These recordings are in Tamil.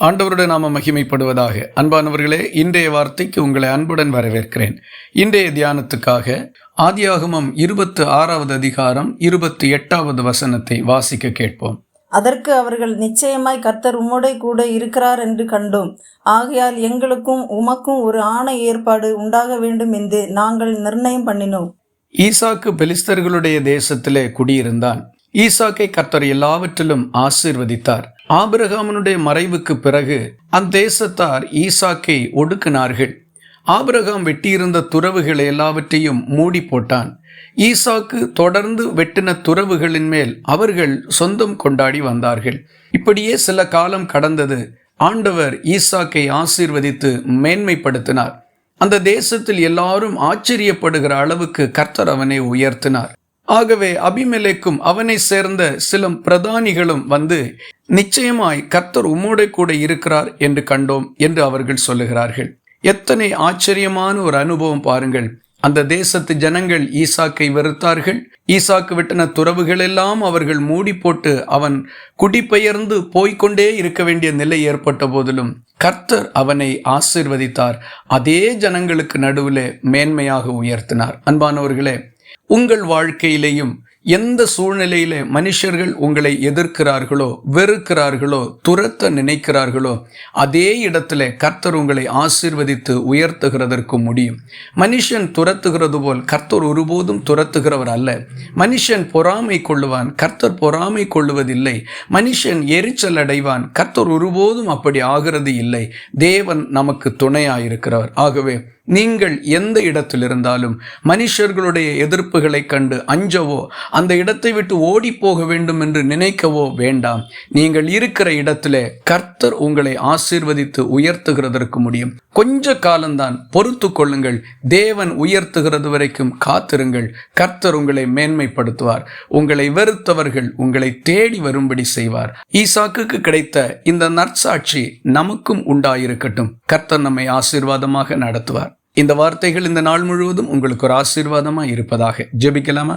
ஆண்டவருடைய நாம மகிமைப்படுவதாக. அன்பானவர்களே இன்றைய வார்த்தைக்கு உங்களை அன்புடன் வரவேற்கிறேன். இன்றைய தியானத்துக்காக ஆதியாகமம் இருபத்து ஆறாவது அதிகாரம் இருபத்தி எட்டாவது வசனத்தை வாசிக்க கேட்போம். அதற்கு அவர்கள் நிச்சயமாய் கர்த்தர் உம்மோடே கூட இருக்கிறார் என்று கண்டோம். ஆகையால் எங்களுக்கும் உமக்கும் ஒரு ஆணை ஏற்பாடு உண்டாக வேண்டும் என்று நாங்கள் நிர்ணயம் பண்ணினோம். ஈசாக்கு பெலிஸ்தர்களுடைய தேசத்திலே குடியிருந்தான். ஈசாக்கை கர்த்தர் எல்லாவற்றிலும் ஆசீர்வதித்தார். ஆபிரகாமனுடைய மறைவுக்கு பிறகு அத்தேசத்தார் ஈசாக்கை ஒடுக்கினார்கள். ஆபிரகாம் வெட்டியிருந்த துறவுகளை எல்லாவற்றையும் மூடி போட்டான். ஈசாக்கு தொடர்ந்து வெட்டின துறவுகளின் மேல் அவர்கள் சொந்தம் கொண்டாடி வந்தார்கள். இப்படியே சில காலம் கடந்தது. ஆண்டவர் ஈசாக்கை ஆசீர்வதித்து மேன்மைப்படுத்தினார். அந்த தேசத்தில் எல்லாரும் ஆச்சரியப்படுகிற அளவுக்கு கர்த்தர் அவனை உயர்த்தினார். ஆகவே அபிமலைக்கும் அவனை சேர்ந்த சில பிரதானிகளும் வந்து நிச்சயமாய் கர்த்தர் உம்மோட கூட இருக்கிறார் என்று கண்டோம் என்று அவர்கள் சொல்லுகிறார்கள். எத்தனை ஆச்சரியமான ஒரு அனுபவம் பாருங்கள். அந்த தேசத்து ஜனங்கள் ஈசாக்கை வெறுத்தார்கள். ஈசாக்கு விட்டன துறவுகள் எல்லாம் அவர்கள் மூடி போட்டு அவன் குடிபெயர்ந்து போய்கொண்டே இருக்க வேண்டிய நிலை ஏற்பட்ட போதிலும் கர்த்தர் அவனை ஆசிர்வதித்தார். அதே ஜனங்களுக்கு நடுவிலே மேன்மையாக உயர்த்தினார். அன்பானவர்களே உங்கள் வாழ்க்கையிலேயும் எந்த சூழ்நிலையில மனுஷர்கள் உங்களை எதிர்க்கிறார்களோ வெறுக்கிறார்களோ துரத்த நினைக்கிறார்களோ அதே இடத்துல கர்த்தர் உங்களை ஆசீர்வதித்து உயர்த்துகிறதற்கு முடியும். மனுஷன் துரத்துகிறது போல் கர்த்தர் ஒருபோதும் துரத்துகிறவர் அல்ல. மனுஷன் பொறாமை கொள்ளுவான் கர்த்தர் பொறாமை கொள்ளுவதில்லை. மனுஷன் எரிச்சல் அடைவான் கர்த்தர் ஒருபோதும் அப்படி ஆகிறது இல்லை. தேவன் நமக்கு துணையாயிருக்கிறவர். ஆகவே நீங்கள் எந்த இடத்தில் இருந்தாலும் மனுஷர்களுடைய எதிர்ப்புகளை கண்டு அஞ்சவோ அந்த இடத்தை விட்டு ஓடி போக வேண்டும் என்று நினைக்கவோ வேண்டாம். நீங்கள் இருக்கிற இடத்துல கர்த்தர் உங்களை ஆசீர்வதித்து உயர்த்துகிறதற்கு முடியும். கொஞ்ச காலம்தான் பொறுத்து கொள்ளுங்கள். தேவன் உயர்த்துகிறது வரைக்கும் காத்திருங்கள். கர்த்தர் உங்களை மேன்மைப்படுத்துவார். உங்களை வெறுத்தவர்கள் உங்களை தேடி வரும்படி செய்வார். ஈசாக்குக்கு கிடைத்த இந்த நற்சாட்சி நமக்கும் உண்டாயிருக்கட்டும். கர்த்தர் நம்மை ஆசீர்வாதமாக நடத்துவார். இந்த வார்த்தைகள் இந்த நாள் முழுவதும் உங்களுக்கு ஒரு ஆசீர்வாதமாக இருப்பதாக. ஜெபிக்கலாமா?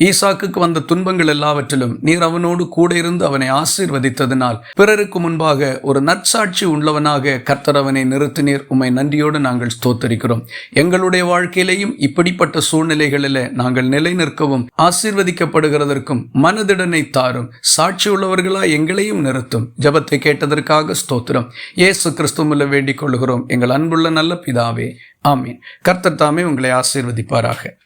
ஈசாக்குக்கு வந்த துன்பங்கள் எல்லாவற்றிலும் நீர் அவனோடு கூட இருந்து அவனை ஆசீர்வதித்ததினால் பிறருக்கு முன்பாக ஒரு நற்சாட்சி உள்ளவனாக கர்த்தர் அவனை நிறுத்தினீர். உம்மை நன்றியோடு நாங்கள் ஸ்தோத்தரிக்கிறோம். எங்களுடைய வாழ்க்கையிலேயும் இப்படிப்பட்ட சூழ்நிலைகளில் நாங்கள் நிலை நிற்கவும் ஆசீர்வதிக்கப்படுகிறதற்கும் மனதிடனை தாரும். சாட்சி உள்ளவர்களா எங்களையும் நிறுத்தும். ஜபத்தை கேட்டதற்காக ஸ்தோத்திரம். இயேசு கிறிஸ்துமுல்ல வேண்டிக் கொள்கிறோம். எங்கள் அன்புள்ள நல்ல பிதாவே. ஆமீன். கர்த்தர் தாமே உங்களை ஆசீர்வதிப்பாராக.